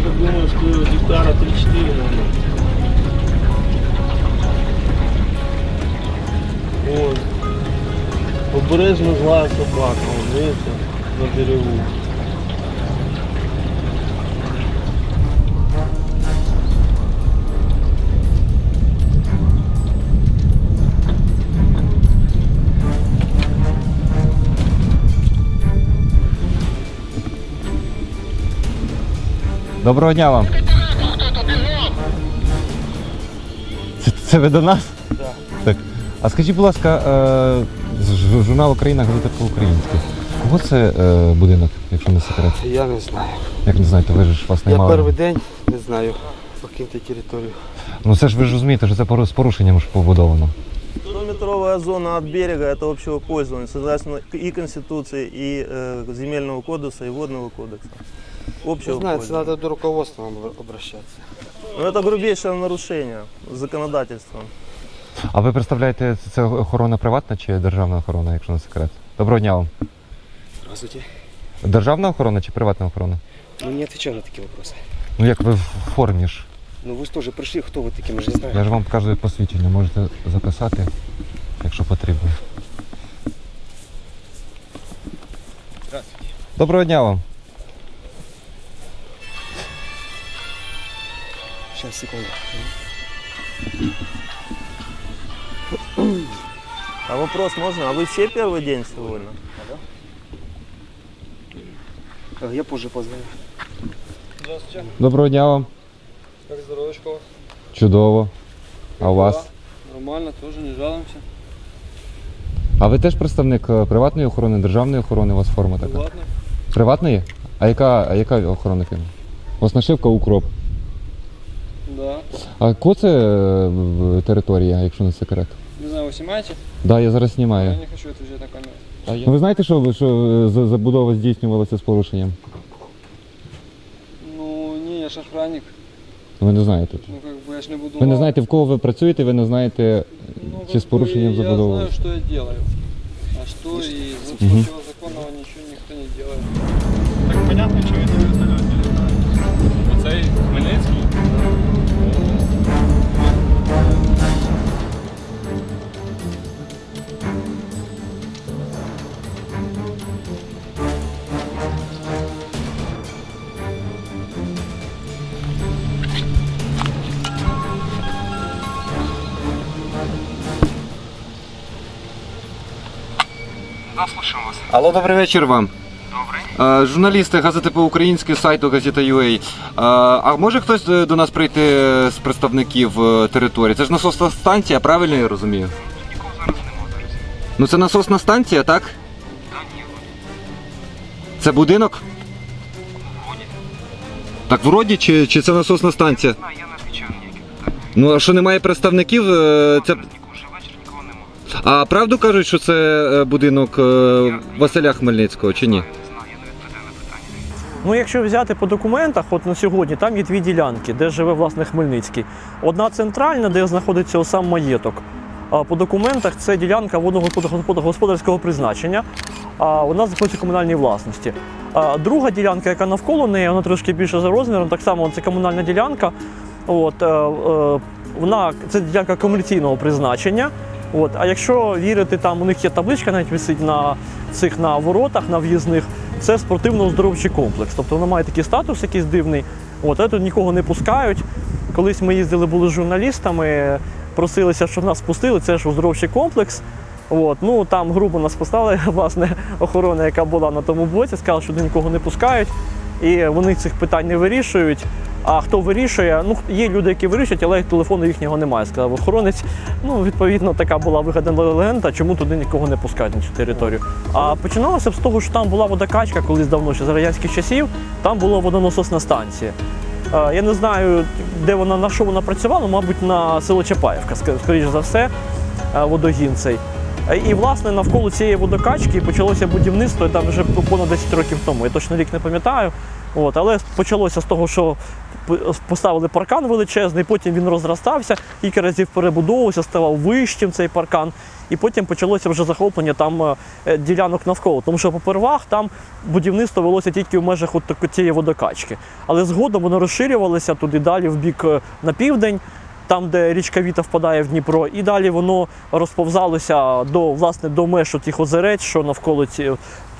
Я так думаю, что гектара 3-4, наверное. Вот. Побережно злая собака, вон, видите, на берегу. Доброго дня вам. Це, це ви до нас? Да. Так. А скажіть, будь ласка, е, журнал Україна газета по-українськи. Кого це е, будинок, якщо не секрет? Я не знаю. Як не знаєте, ви ж вас Я наймали. перший день не знаю. Покиньте територію. Ну це ж ви ж розумієте, що це пору- з порушенням ж побудовано. 100-метровая зона от берега – это общего пользования, согласно и Конституции, и э, Земельного кодекса, и Водного кодекса Не Общего знаю, це пользования. треба до руководства нам обращатися. Но это грубейшее нарушение законодательства. А ви представляєте, це охорона приватна чи державна охорона, якщо не секрет? Доброго дня вам. Здравствуйте. Державна охорона чи приватна охорона? Ну не отвечаю на такие вопросы. Ну як ви в формі ж? Ну вы же тоже пришли, кто вы такие, мы же не знаем. Я ж вам показую посвідчення, можете записати, якщо потрібно. Здравствуйте. Доброго дня вам. Сейчас, секунду. А вопрос можно? А вы все первый день сегодня? А, Я позже позвоню. Здравствуйте. Доброго дня вам. Как здоровечко? Чудово. А у вас? Нормально, тоже не жалуемся. А ви теж представник е, приватної охорони, державної охорони? У вас форма така? Ладно. Приватної? А яка, а яка охорона фірма? У вас нашивка укроп. Да. А ко це е, в- територія, якщо не секрет? Не знаю, вы снимаете? Так, да, я зараз Я знімаю. не хочу отвечать на камеру. Ну, ви знаєте, що, ви- що е, за- забудова здійснювалася з порушенням? Ну, не, я ж охранник. Ви не знаєте. Ну, как бы я ж не буду... Ви не лав- знаєте, в кого ви працюєте, ви не знаєте, Ну, чи как з порушенням бы забудови. Я знаю, что я делаю. А что и за- Мгм. противозаконного ничего никто не делает. Так понятно, що він на вертольоті літає. Оцей Хмельницький. Алло, добрий вечір вам. Добрий. Е, Журналісти газети по-українськи сайту Газета.ua. Е, А може хтось е, до нас прийти з представників території? Це ж насосна станція, правильно я розумію? Нікого зараз нема, друзі. Ну це насосна станція, так? Ні, Це будинок? вроді. Так вроді, чи, чи це насосна станція? Знаю, я не відповідаю питання. Ну а що немає представників? Це... А правду кажуть, що це е, будинок е, Василя Хмельницького чи ні? Ну, якщо взяти по документах, от на сьогодні там є дві ділянки, де живе власне Хмельницький. Одна центральна, де знаходиться сам маєток. А по документах це ділянка водного господарського призначення. А вона знаходиться в комунальній власності. А друга ділянка, яка навколо неї, вона трошки більше за розміром. Так само це комунальна ділянка. От, е, е, вона це ділянка комерційного призначення. От, а якщо вірити, там у них є табличка, навіть висить на цих на воротах, на в'їзних, це спортивно-оздоровчий комплекс. Тобто воно має такий статус якийсь дивний. От, але тут нікого не пускають. Колись ми їздили, були з журналістами, просилися, щоб нас пустили. Це ж оздоровчий комплекс. От, ну там грубо нас поставили, власне, охорона, яка була на тому боці, сказала, що туди нікого не пускають, і вони цих питань не вирішують. А хто вирішує? Ну, є люди, які вирішують, але телефону їхнього немає. Сказав охоронець. Ну, відповідно, така була вигадана легенда, чому туди нікого не пускають на цю територію. А починалося б з того, що там була водокачка колись давно, ще за радянських часів, там була водонасосна станція. Я не знаю, де вона на що вона працювала, мабуть, на село Чапаївка, ск- скоріш за все, водогін цей. І, власне, навколо цієї водокачки почалося будівництво там вже понад 10 років тому. Я точно рік не пам'ятаю. От, але почалося з того, що поставили паркан величезний, потім він розростався, кілька разів перебудовувався, ставав вищим цей паркан. І потім почалося вже захоплення там е, е, ділянок навколо. Тому що попервах там будівництво велося тільки в межах от цієї водокачки. Але згодом воно розширювалося туди далі в бік е, на південь, там, де річка Віта впадає в Дніпро, і далі воно розповзалося до, власне, до меж тих озерець, що навколо ці,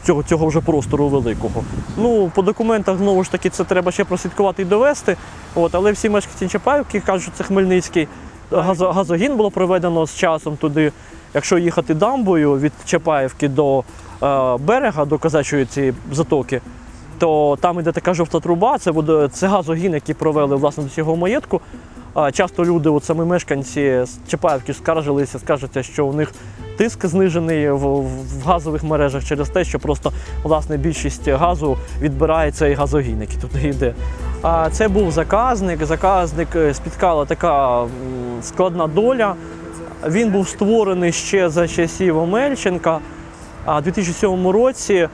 цього, цього вже простору великого. Ну, по документах, знову ж таки, це треба ще прослідкувати і довести. От, але всі мешканці Чапаївки кажуть, що це Хмельницький. Газо, газогін було проведено з часом туди. Якщо їхати дамбою від Чапаївки до е, берега, до казачої цієї затоки, то там іде така жовта труба, це, водо, це газогін, який провели власне до цього маєтку. Часто люди, от саме мешканці Чапаївки, скаржилися, скажуться, що у них тиск знижений в, газових мережах через те, що просто власне більшість газу відбирає цей газогін, який туди йде. А це був заказник. Заказник е, спіткала така складна доля. Він був створений ще за часів Омельченка. А у 2007 році, е,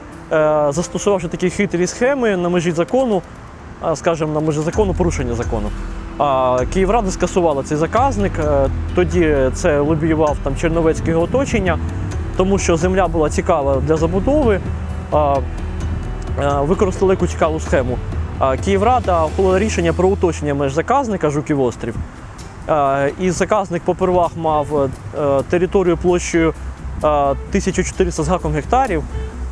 застосувавши такі хитрі схеми на межі закону, скажімо, на межі закону, порушення закону. Київрада скасувала цей заказник. Е, Тоді це лобіював там Черновецьке оточення, тому що земля була цікава для забудови. Е, Використали яку цікаву схему. Київрада ухвалила рішення про уточнення меж заказника Жуків острів. Е, І заказник попервах мав е, територію площею е, 1400 з гаком гектарів,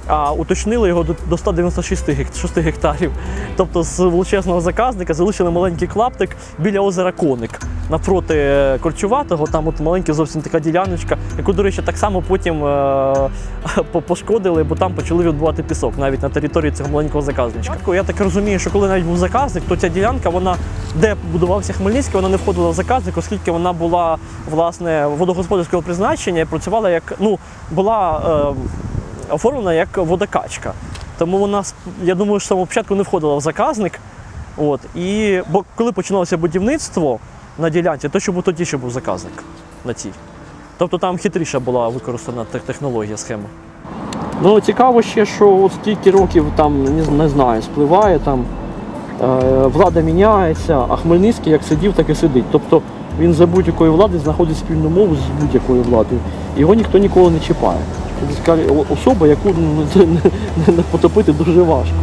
а уточнили його до- до 196 гектарів. Тобто з величезного заказника залишили маленький клаптик біля озера Коник. Напроти е, Корчуватого, там от маленька зовсім така діляночка, яку, до речі, так само потім е, пошкодили, бо там почали відбувати пісок навіть на території цього маленького заказничка. Я так розумію, що коли навіть був заказник, то ця ділянка, вона де будувався Хмельницький, вона не входила в заказник, оскільки вона була власне водогосподарського призначення і працювала як ну була е, оформлена як водокачка. Тому вона я думаю, що самого початку не входила в заказник. От і бо коли починалося будівництво на ділянці, то щоб тоді ще був заказник на цій. Тобто там хитріша була використана технологія, схема. Ну цікаво ще, що от стільки років там не, не знаю, спливає там. Е, влада міняється, а Хмельницький як сидів, так і сидить. Тобто він за будь-якої влади знаходить спільну мову з будь-якою владою. Його ніхто ніколи не чіпає. Особа, яку ну, не потопити дуже важко.